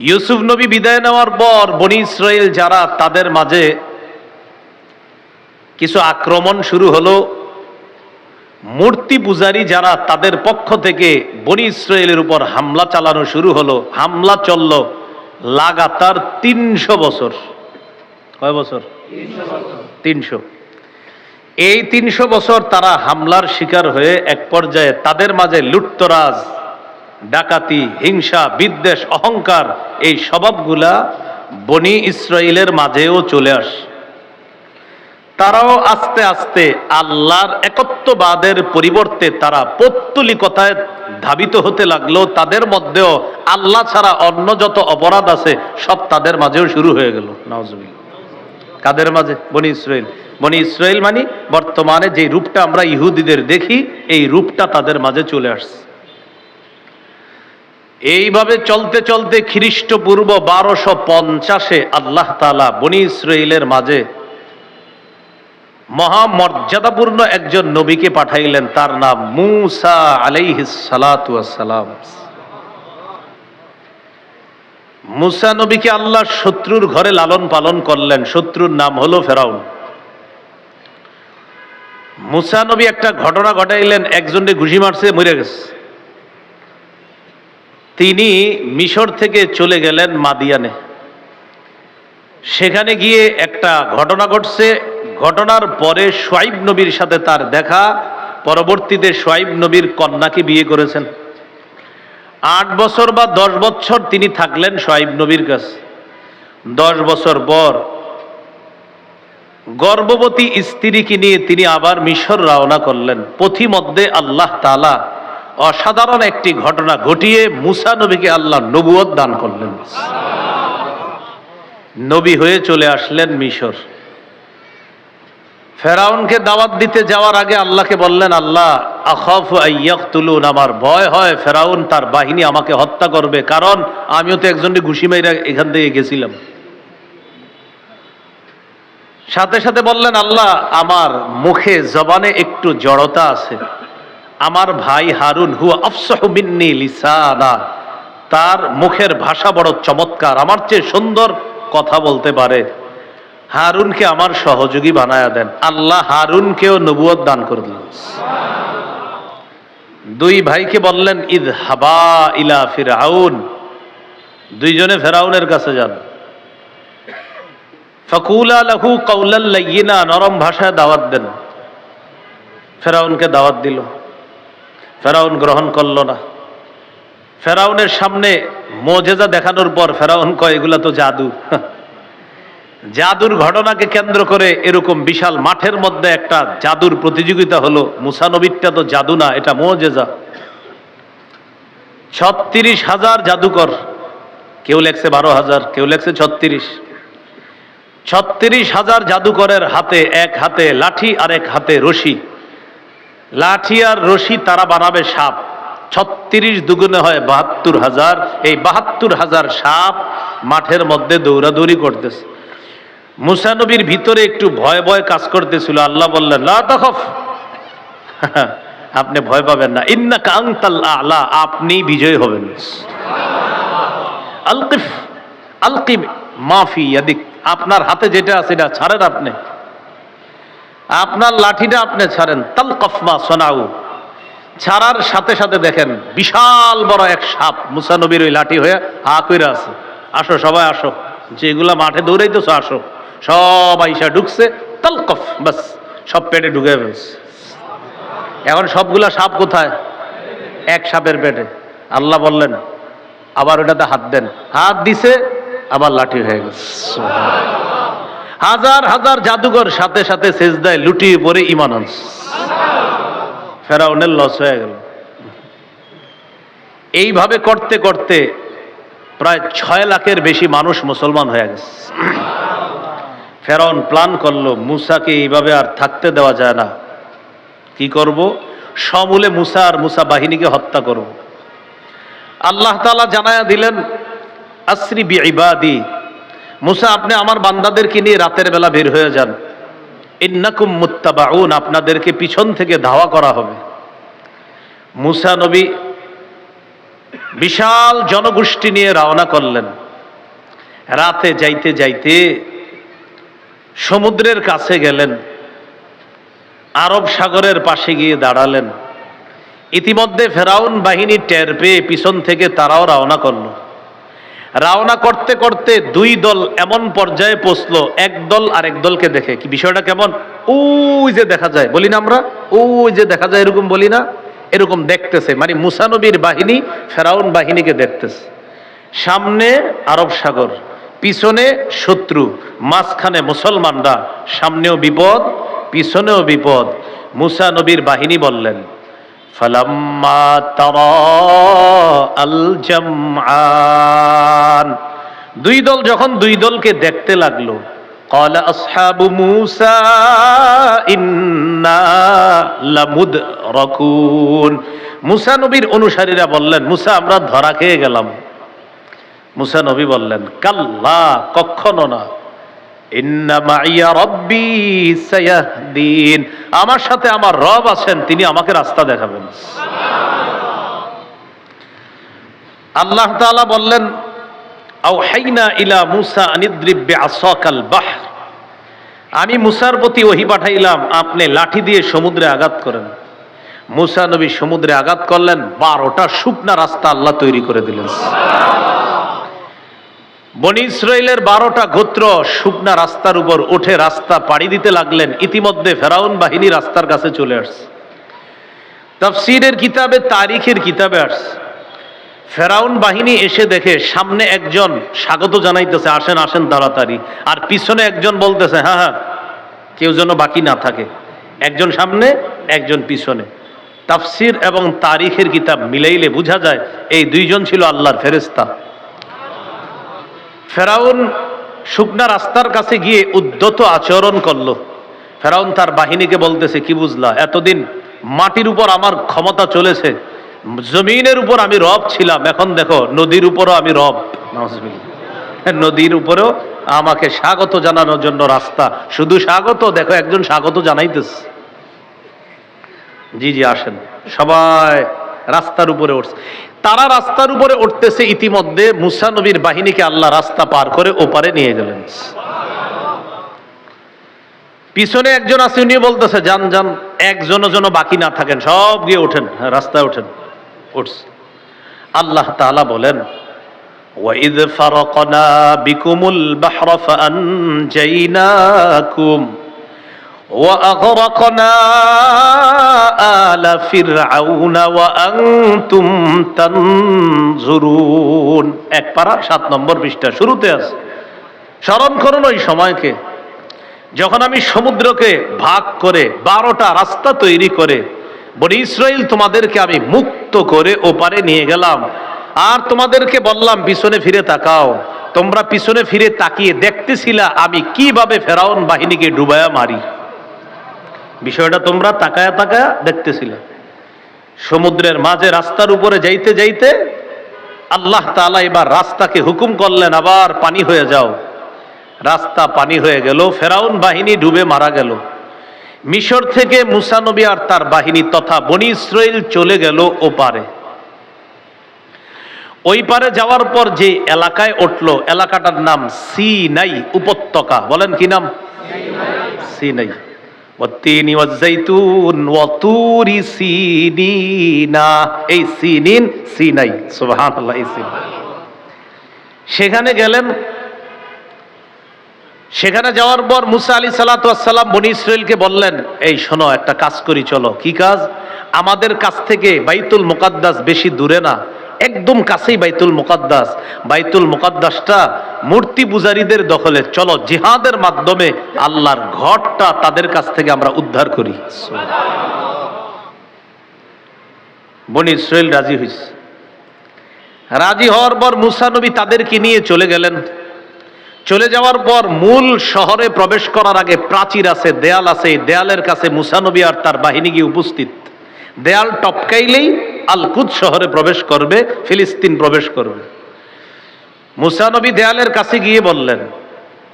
ইউসুফ নবী বিদায় নেওয়ার পর বনি ইসরায়েল যারা, তাদের মাঝে কিছু আক্রমণ শুরু হলো। মূর্তি পূজারী যারা, তাদের পক্ষ থেকে বনি ইসরায়েলের উপর হামলা চালানো শুরু হলো। হামলা চলল লাগাতার তিনশো বছর। কয় বছর? তিনশো। এই তিনশো বছর তারা হামলার শিকার হয়ে এক পর্যায়ে তাদের মাঝে লুটতরাজ ডাকাতি, হিংসা, বিদ্বেষ, অহংকার, এই স্বভাবগুলা বনি ইসরায়েলের মাঝেও চলে আস। তারাও আস্তে আস্তে আল্লাহর একত্ববাদের পরিবর্তে তারা পৌত্তলিকতায় ধাবিত হতে লাগল। তাদের মধ্যেও আল্লাহ ছাড়া অন্য যত অপরাধ আছে, সব তাদের মাঝেও শুরু হয়ে গেল। নওয়াজবিল্লা কাদের মাঝে? বনি ইসরায়েল বনি ইসরায়েল মানে বর্তমানে যে রূপটা আমরা ইহুদিদের দেখি, এই রূপটা তাদের মাঝে চলে আসছে। এইভাবে চলতে চলতে খ্রিস্টপূর্ব বারোশো পঞ্চাশে আল্লাহ তালা বনি ইসরায়েলের মাঝে মহামর্যাদাপূর্ণ একজন নবীকে পাঠাইলেন। তার নাম মুসা আলাইহিস সালাতু সালাম মুসা নবীকে আল্লাহ শত্রুর ঘরে লালন পালন করলেন। শত্রুর নাম হলো ফেরাউন। মুসা নবী একটা ঘটনা ঘটাইলেন। একজনকে ঘুষি মারছে, মরে গেছে। তিনি মিশর থেকে চলে গেলেন মাদিয়ানে। সেখানে গিয়ে একটা ঘটনা ঘটছে। ঘটনার পরে সোয়াইব নবীর সাথে তার দেখা। পরবর্তীতে সোয়াইব নবীর কন্যাকে বিয়ে করেছেন। আট বছর বা দশ বছর তিনি থাকলেন সোয়াইব নবীর কাছে। দশ বছর পর গর্ভবতী স্ত্রীকে নিয়ে তিনি আবার মিশর রওনা করলেন। পথিমধ্যে আল্লাহ তালা অসাধারণ একটি ঘটনা ঘটিয়ে মুসা নবীকে আল্লাহ নবুয়ত দান করলেন। নবী হয়ে চলে আসলেন মিশর। ফেরাউনকে দাওয়াত দিতে যাওয়ার আগে আল্লাহকে বললেন, আল্লাহ, আখফ আইয়াক তুলুন আমার ভয় হয়, ফেরাউন তার বাহিনী আমাকে হত্যা করবে, কারণ আমিও তো একজনকে ঘুষি মেরে এখান থেকে গেছিলাম। সাথে সাথে বললেন, আল্লাহ, আমার মুখে জবানে একটু জড়তা আছে। আমার ভাই হারুন হু আফসাহু মিন্নি লিসানা। তার মুখের ভাষা বড় চমৎকার, আমার চেয়ে সুন্দর কথা বলতে পারে। হারুনকে আমার সহযোগী বানায়া দেন। আল্লাহ হারুনকেও নবুয়ত দান করে দিলেন। দুই ভাইকে বললেন, ইদ হাবা ইলা ফিরাউন দুইজনে ফেরাউনের কাছে যান। ফকুলা লাহু কৌলাল লাইয়িনা, নরম ভাষায় দাওয়াত দেন। ফেরাউনকে দাওয়াত দিল। ফেরাউন গ্রহণ করল না। ফেরাউনের সামনে মোজেজা দেখানোর পর ফেরাউন কয়, এগুলা তো জাদু। জাদুর ঘটনাকে কেন্দ্র করে এরকম বিশাল মাঠের মধ্যে একটা জাদুর প্রতিযোগিতা হলো। মুসানবিরটা তো জাদু না, এটা মোজেজা। ছত্রিশ হাজার জাদুকর, কেউ লেখছে বারো হাজার, কেউ লেখছে ছত্রিশ। ছত্রিশ হাজার জাদুকরের হাতে এক হাতে লাঠি আর এক হাতে রশি। লাঠি আর রশি তারা বানাবে সাপ। ছত্রিশ দুগুণে হয় বাহাত্তর হাজার। এই বাহাত্তর হাজার সাপ মাঠের মধ্যে দৌড়াদৌড়ি করতেছে। মুসানবীর ভিতরে একটু ভয় ভয় কাজ করতেছিল। আল্লাহ বললেন, লা আপনি ভয় পাবেন না। ইন্না কাংতাল আলা। আপনি বিজয় হবেন। আলকিফ আলকিম মাফি আপনার হাতে যেটা আছে এটা ছাড়েন আপনি। আপনার লাঠিটা আপনি ছাড়েন। তাল কফমা সোনাউ। ছাড়ার সাথে সাথে দেখেন, বিশাল বড় এক সাপ মুসানবীর ওই লাঠি হয়ে হা করে আছে। আসো সবাই, আসো। যেগুলা মাঠে দৌড়াইতেছো, আসো। সব আইসা ঢুকছে, তালকফ, বাস, সব পেটে ঢুকে ফেলছে। এখন সবগুলা সাপ কোথায়? এক সাপের পেটে। আল্লাহ বললেন, আবার ওটাতে হাত দেন। হাত দিছে, আবার লাঠি হয়ে গেছে। হাজার হাজার জাদুঘর সাথে সাথে সেজদায় লুটিয়ে পড়ে ইমান ফেরাউনের লস হয়ে গেল। এইভাবে করতে করতে প্রায় ছয় লাখের বেশি মানুষ মুসলমান হয়ে গেছে। ফেরাউন প্ল্যান করল, মুসাকে এইভাবে আর থাকতে দেওয়া যায় না। কি করব? সমূলে মুসা আর মুসা বাহিনীকে হত্যা করব। আল্লাহ তালা জানায়া দিলেন আশ্রী বি ইবাদি মুসা, আপনি আমার বান্দাদেরকে নিয়ে রাতের বেলা বের হয়ে যান। ইন্নাকুম মুত্তাবাউন, আপনাদেরকে পিছন থেকে ধাওয়া করা হবে। মুসা নবী বিশাল জনগোষ্ঠী নিয়ে রওনা করলেন। রাতে যাইতে যাইতে সমুদ্রের কাছে গেলেন। আরব সাগরের পাশে গিয়ে দাঁড়ালেন। ইতিমধ্যে ফেরাউন বাহিনী টের পেয়ে পিছন থেকে তারাও রওনা করল। রওনা করতে করতে দুই দল এমন পর্যায়ে পৌঁছলো, এক দল আর এক দলকে দেখে। কি বিষয়টা কেমন? ওই যে দেখা যায়, বলি না আমরা? ওই যে দেখা যায়, এরকম বলি না? এরকম দেখতেছে। মানে মুসানবীর বাহিনী, ফেরাউন বাহিনীকে দেখতেছে। সামনে আরব সাগর, পিছনে শত্রু, মাঝখানে মুসলমানরা। সামনেও বিপদ, পিছনেও বিপদ। মুসা নবীর বাহিনী বললেন ফালাম্মা তারা আল জামআন দুই দল যখন দুই দলকে দেখতে লাগলো قال أصحاب موسى إنا لمدركون মুসা নবীর অনুসারীরা বললেন মুসা আমরা ধরা খেয়ে গেলাম মুসা নবী বললেন কাল্লা কখনো না আমার সাথে আমার রব আছেন, তিনি আমাকে রাস্তা দেখাবেন। আল্লাহ বললেন আমি মুসার প্রতি ওহি পাঠাইলাম, আপনি লাঠি দিয়ে সমুদ্রে আঘাত করেন। মুসা নবী সমুদ্রে আঘাত করলেন, বারোটা শুকনা রাস্তা আল্লাহ তৈরি করে দিলেন। বনি ইসরায়েলের বারোটা গোত্র শুকনা রাস্তার উপর উঠে রাস্তা পাড়ি দিতে লাগলেন। ইতিমধ্যে ফেরাউন বাহিনী রাস্তার কাছে চলে আসছে। তফসিরের কিতাবে, তারিখের কিতাবে আসছে। ফেরাউন বাহিনী এসে দেখে সামনে একজন স্বাগত জানাইতেছে, আসেন আসেন তাড়াতাড়ি। আর পিছনে একজন বলতেছে হ্যাঁ হ্যাঁ কেউ যেন বাকি না থাকে। একজন সামনে, একজন পিছনে। তাফসির এবং তারিখের কিতাব মিলাইলে বোঝা যায়, এই দুইজন ছিল আল্লাহর ফেরেস্তা ফেরাউন শুকনা রাস্তার কাছে গিয়ে উদ্যত আচরণ করল। ফেরাউন তার বাহিনীকে বলতেছে, কি বুঝলা? এতদিন মাটির উপর আমার ক্ষমতা চলেছে, জমিনের উপর আমি রব ছিলাম, এখন দেখো নদীর উপরও আমি রব। নদীর উপরেও আমাকে স্বাগত জানানোর জন্য রাস্তা। শুধু স্বাগত, দেখো একজন স্বাগত জানাইতেছে। জি জি, আসেন। সবাই রাস্তার উপরে উঠছে। তারা রাস্তার উপরে উঠতেছে ইতিমধ্যে মুসা নবীর বাহিনীকে আল্লাহ রাস্তা পার করে ওপারে নিয়ে গেলেন পিছনে একজন আছে উনি বলতেছে যান যান একজনও যেন বাকি না থাকেন সব গিয়ে ওঠেন হ্যাঁ, রাস্তায় ওঠেন উঠছে আল্লাহ তাআলা বলেন وَإِذْ فَرَقْنَا بِكُمُ الْبَحْرَ فَأَنْجَيْنَاكُمْ وَأَغْرَقْنَا آلَ فِرْعَوْنَ وَأَنْتُمْ تَنْظُرُونَ এক পারা সাত নম্বর পৃষ্ঠা শুরুতে আছে স্মরণ করুন ওই সময়কে যখন আমি সমুদ্রকে ভাগ করে বারোটা রাস্তা তৈরি করে বলি ইসরায়েল তোমাদেরকে আমি মুক্ত করে ওপারে নিয়ে গেলাম আর তোমাদেরকে বললাম পিছনে ফিরে তাকাও তোমরা পিছনে ফিরে তাকিয়ে দেখতেছিলা আমি কিভাবে ফেরাউন বাহিনীকে ডুবায়া মারি বিষয়টা তোমরা তাকায়া তাকায়া দেখতেছিলে। সমুদ্রের মাঝে রাস্তার উপরে যাইতে যাইতে আল্লাহ তাআলা এবার রাস্তাকে হুকুম করলেন, আবার পানি হয়ে যাও। রাস্তা পানি হয়ে গেল, ফেরাউন বাহিনী ডুবে মারা গেল। মিশর থেকে মুসানবী আর তার বাহিনী তথা বনি ইসরাইল চলে গেল ওপারে। ওই পারে যাওয়ার পর যে এলাকায় উঠল, এলাকাটার নাম সিনাই উপত্যকা। বলেন কি নাম? সিনাই। ওয়াত্তিনি ওয়াজ্জাইতুন ওয়াতুরি সিনিনা। এই এই সেখানে গেলেন। সেখানে যাওয়ার পর মুসা আলী সালাতাম বনি ইসরায়েলকে বললেন, এই শোনো, একটা কাজ করি, চলো। কি কাজ? আমাদের কাছ থেকে বাইতুল মোকাদ্দাস বেশি দূরে না। একদম কাছেই বাইতুল মুকাদ্দাস। বাইতুল মুকাদ্দাসটা মূর্তি পূজারীদের দখলে। চলো, জিহাদের মাধ্যমে আল্লাহর ঘরটা তাদের কাছ থেকে আমরা উদ্ধার করি। বনি ইসরায়েল রাজি হয়েছে রাজি হওয়ার পর মুসা নবী তাদেরকে নিয়ে চলে গেলেন। চলে যাওয়ার পর মূল শহরে প্রবেশ করার আগে প্রাচীর আছে, দেয়াল আছে। দেয়ালের কাছে মুসানবী আর তার বাহিনী গিয়ে উপস্থিত। দেয়াল টপকাইলেই আলকুদ শহরে প্রবেশ করবে, ফিলিস্তিন প্রবেশ করবে। মুসানবী দেয়ালের কাছে গিয়ে বললেন,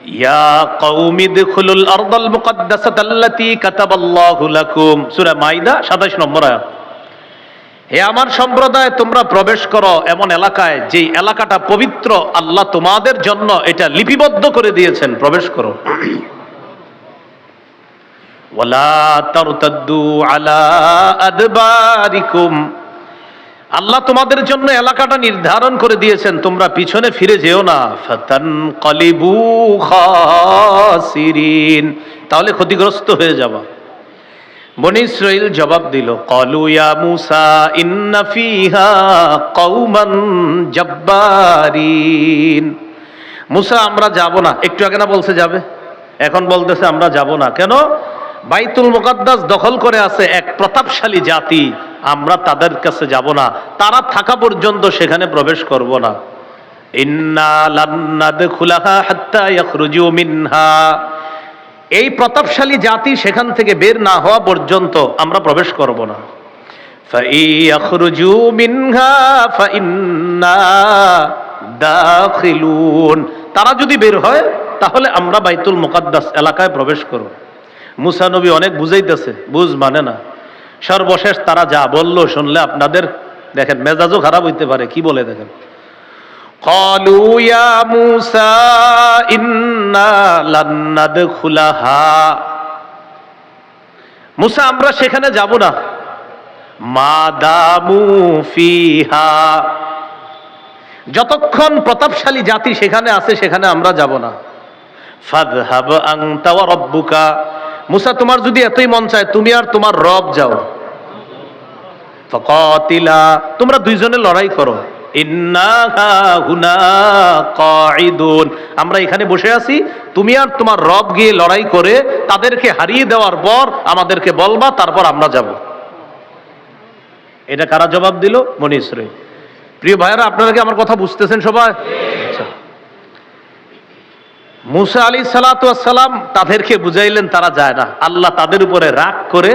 ইয়া কওমি দুখুলুল আরদাল মুকাদ্দাসাত আল্লাতী কাতাবাল্লাহু লাকুম। মাইদা 27 নম্বর আয়াত। আমার সম্প্রদায়, তোমরা প্রবেশ করো এমন এলাকায় যেই এলাকাটা পবিত্র আল্লাহ তোমাদের জন্য এটা লিপিবদ্ধ করে দিয়েছেন। প্রবেশ করো। আল্লাহ তোমাদের জন্য এলাকাটা নির্ধারণ করে দিয়েছেন, তোমরা পিছনে ফিরে যেও না। ফাতান কলিবু খাসিরিন। তাহলে ক্ষতিগ্রস্ত হয়ে যাবা। বনি ইসরাইল জবাব দিল, কলু ইয়া মুসা ইন্না ফিহা কওমান জব্বারিন। মুসা, আমরা যাব না। একটু আগে না বলছে যাবে? এখন বলতেছে, আমরা যাব না। কেন? বাইতুল মোকাদ্দাস দখল করে আছে এক প্রতাপশালী জাতি। আমরা তাদের কাছে যাব না। তারা থাকা পর্যন্ত সেখানে প্রবেশ করব না। এই প্রতাপশালী জাতি সেখান থেকে বের না হওয়া পর্যন্ত আমরা প্রবেশ করব না। তারা যদি বের হয়, তাহলে আমরা বাইতুল মোকাদ্দাস এলাকায় প্রবেশ করব। মুসা নবী অনেক বুঝাইতেছে বুঝ মানে না সর্বশেষ তারা যা বলল শুনলে আপনাদের দেখেন মেজাজও খারাপ হইতে পারে কি বলে দেখেন قالوا يا موسى إنا لن ندخلها মুসা আমরা সেখানে যাব না মা দামু ফিহা যতক্ষণ প্রতাপশালী জাতি সেখানে আছে সেখানে আমরা যাব না ফাদহাব আনতা ওয়া রাব্বুকা মুসা, তোমার যদি এতই মন চায়, তুমি আর তোমার রব যাও। ফাকাতিলা, তোমরা দুইজনে লড়াই করো। আমরা এখানে বসে আছি, তুমি আর তোমার রব গিয়ে লড়াই করে তাদেরকে হারিয়ে দেওয়ার পর আমাদেরকে বলবা, তারপর আমরা যাব। এটা কারা জবাব দিল? মনি ইসরাইল প্রিয় ভাইয়েরা, আপনারা কি আমার কথা বুঝতেছেন সবাই? আচ্ছা। মুসা আলী সালাম তাদেরকে বুঝাইলেন, তারা যায় না। আল্লাহ তাদের উপরে রাগ করে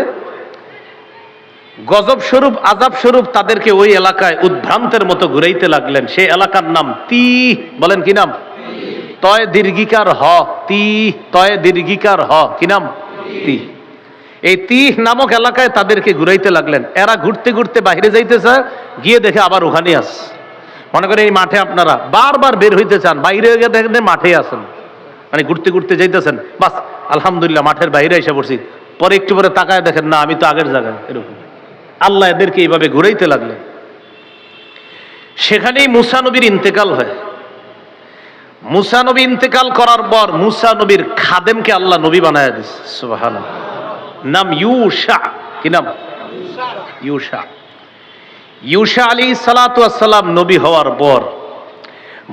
গজব স্বরূপ আজাব স্বরূপ তাদেরকে ওই এলাকায় উদ্ভ্রান্তের মতো ঘুরাইতে লাগলেন। সেই এলাকার নাম তি বলেন কি নাম? তয় দীর্ঘিকার হ। তি তয় দীর্ঘিকার হ। কি নাম? তি এই তিহ নামক এলাকায় তাদেরকে ঘুরাইতে লাগলেন। এরা ঘুরতে ঘুরতে বাইরে যাইতেছে, গিয়ে দেখে আবার ওখানে আস মনে করেন এই মাঠে আপনারা বারবার বের হইতে চান, বাইরে গিয়ে দেখেন মাঠে আসেন মানে ঘুরতে ঘুরতে যাইতেছেন। বাস, আলহামদুলিল্লাহ মাঠের বাইরে এসে পড়ছি। পরে একটু পরে তাকায় দেখেন, না, আমি তো আগের জায়গায়, এরকম। আল্লাহ এদেরকে এইভাবে ঘুরাইতে লাগলেন। সেখানেই মুসা নবীর ইন্তেকাল হয়। মুসানবী ইন্তেকাল করার পর মুসানবীর খাদেমকে আল্লাহ নবী বানায় দিস সুবহানাল্লাহ। নাম ইউশা, কি নাম? ইউশা। ইউশা আলী সালাম নবী হওয়ার পর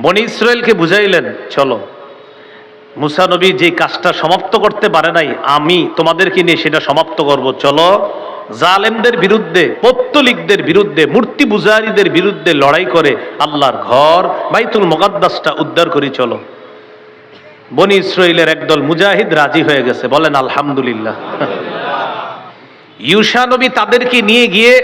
বনি ইসরায়েলকে বুঝাইলেন, চলো মুসা নবী যে কাজটা সমাপ্ত করতে পারে নাই, আমি তোমাদেরকে নিয়ে সেটা সমাপ্ত করব। চলো, জালেমদের বিরুদ্ধে, পত্তলিকদের বিরুদ্ধে, মূর্তি পূজারীদের বিরুদ্ধে লড়াই করে আল্লাহর ঘর, বাইতুল মোকাদ্দাসটা উদ্ধার করি, চলো। বনি ইসরায়েলের একদল মুজাহিদ রাজি হয়ে গেছে, বলেন আলহামদুলিল্লাহ। ইউসা নবী তাদেরকে নিয়ে গিয়ে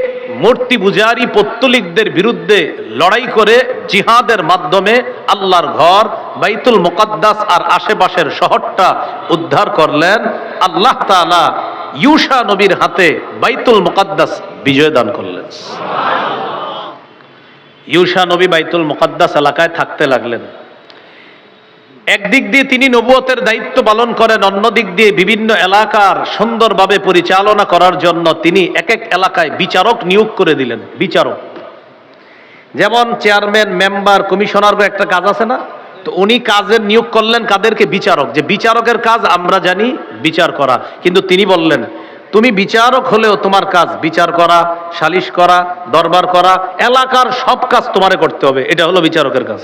মূর্তি পূজারী পত্তলিকদের বিরুদ্ধে লড়াই করে জিহাদের মাধ্যমে আল্লাহর ঘর বাইতুল মোকাদ্দাস আর আশেপাশের শহরটা উদ্ধার করলেন। আল্লাহ তাআলা ইউসা নবীর হাতে বাইতুল মোকাদ্দাস বিজয় দান করলেন। ইউসা নবী বাইতুল মোকাদ্দাস এলাকায় থাকতে লাগলেন। একদিক দিয়ে তিনি নবুয়তের দায়িত্ব পালন করেন অন্য দিক দিয়ে বিভিন্ন এলাকার সুন্দরভাবে পরিচালনা করার জন্য তিনি এক এক এলাকায় বিচারক নিয়োগ করে দিলেন, বিচারক। যেমন চেয়ারম্যান, মেম্বার, কমিশনার একটা কাজ আছে না? তো উনি কাজের নিয়োগ করলেন কাদেরকে? বিচারক। যে বিচারকের কাজ আমরা জানি, বিচার করা। কিন্তু তিনি বললেন, তুমি বিচারক হলেও তোমার কাজ বিচার করা, সালিশ করা, দরবার করা, এলাকার সব কাজ তোমারে করতে হবে। এটা হলো বিচারকের কাজ।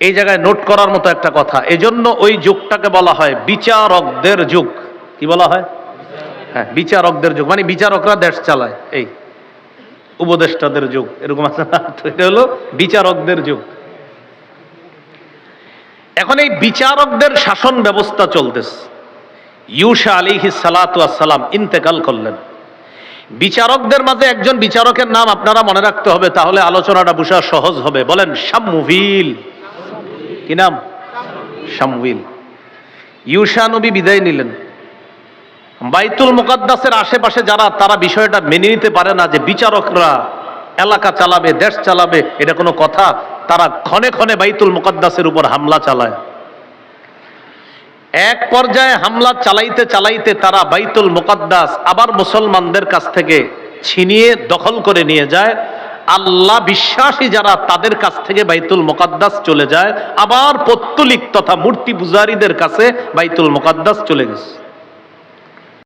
এই জায়গায় নোট করার মতো একটা কথা। এজন্য ওই যুগটাকে বলা হয় বিচারকদের যুগ। কি বলা হয়? হ্যাঁ বিচারকদের যুগ। মানে বিচারকরা দেশ চালায়। এই উপদেষ্টাদের যুগ। এরকম আছে এটা হলো বিচারকদের যুগ। এখন এই বিচারকদের শাসন ব্যবস্থা চলতেছে। ইউসা আলিহি সালাম ইন্তেকাল করলেন। বিচারকদের মাঝে একজন বিচারকের নাম আপনারা মনে রাখতে হবে, তাহলে আলোচনাটা বুঝা সহজ হবে। বলেন শামুভিল কি নাম? শামুইল। ইউসা নবী বিদায় নিলেন। বাইতুল মুকাদ্দাসের আশেপাশে যারা, তারা বিষয়টা মেনে নিতে পারে না যে বিচারকরা এলাকা চালাবে, দেশ চালাবে, এটা কোনো কথা। তারা ক্ষণে ক্ষণে বাইতুল মুকাদ্দাসের উপর হামলা চালায়। এক পর্যায়ে হামলা চালাইতে চালাইতে তারা বাইতুল মুকাদ্দাস আবার মুসলমানদের কাছ থেকে ছিনিয়ে দখল করে নিয়ে যায়। আল্লাহ বিশ্বাসী যারা তাদের কাছ থেকে বাইতুল মোকাদ্দাস চলে যায়, আবার পত্তলিক তথা মূর্তি পূজারীদের কাছে বাইতুল মোকাদ্দাস চলে গেছে।